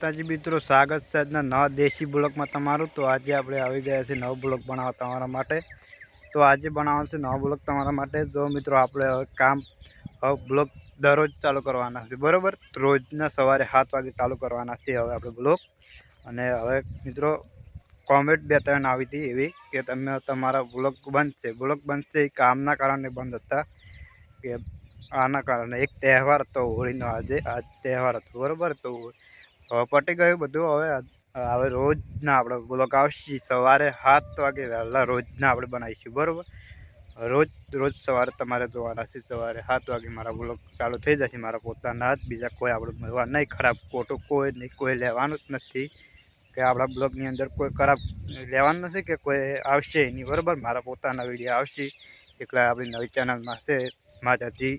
માતાજી મિત્રો, સ્વાગત છે આજના નવા દેશી બ્લોકમાં તમારું. તો આજે આપણે આવી ગયા છીએ નવો બ્લોક બનાવવા તમારા માટે. તો આજે બનાવવાનો છે નવો બ્લોક તમારા માટે. જો મિત્રો, આપણે કામ બ્લોક દરરોજ ચાલુ કરવાના છે, બરાબર? રોજના સવારે સાત વાગે ચાલુ કરવાના છે હવે આપણે બ્લોક અને હવે મિત્રો કોમેન્ટ બે ત્રણ આવી હતી એવી કે તમે તમારા બ્લોક બંધ છે બ્લોક બંધ છે એ કામના કારણે બંધ હતા. કે આના કારણે. એક તહેવાર હતો હોળીનો આજે, આજ તહેવાર હતો, બરાબર? તો હવે પટી ગયું બધું. હવે હવે રોજના આપણે બ્લોક આવશે સવારે સાત વાગે વહેલા રોજના આપણે બનાવીશું, બરાબર? રોજ રોજ સવારે તમારે જોવાના છે, સવારે સાત વાગે મારા બ્લોગ ચાલુ થઈ જશે મારા પોતાના જ બીજા કોઈ આપણે મળવા નહીં, ખરાબ ખોટું કોઈ નહીં, કોઈ લેવાનું જ નથી. કે આપણા બ્લોગની અંદર કોઈ ખરાબ લેવાનું નથી કે કોઈ આવશે નહીં, બરાબર? મારા પોતાના વીડિયો આવશે. એકલા આપણી નવી ચેનલમાં છે, માતાજી.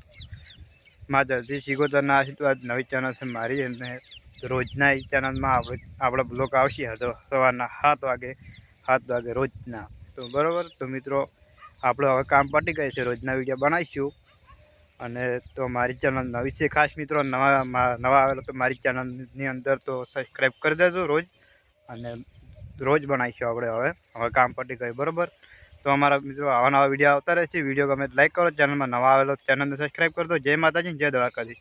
માતાજી શીખોતરના આશીર્વાદ નવી ચેનલ છે મારી અને રોજના એ ચેનલમાં આપણે બ્લોગ આવશે તો સવારના સાત વાગે સાત વાગે રોજના. તો બરાબર, તો મિત્રો આપણે હવે કામ પતી ગઈ છે, રોજના વીડિયો બનાવીશું. અને તો મારી ચેનલ નવી છે ખાસ મિત્રો, નવા નવા આવેલો તો મારી ચેનલની અંદર તો સબસ્ક્રાઈબ કરી દેજો રોજ. અને રોજ બનાવીશું આપણે હવે. હવે કામ પતી ગયું, બરાબર? તો અમારા મિત્રો આવા નવા વીડિયો આવતા રહે છે. વીડિયો ગમે લાઈક કરો, ચેનલમાં નવા આવેલો ચેનલને સબસ્ક્રાઈબ કરી જય માતાજી, જય દ્વારકાજી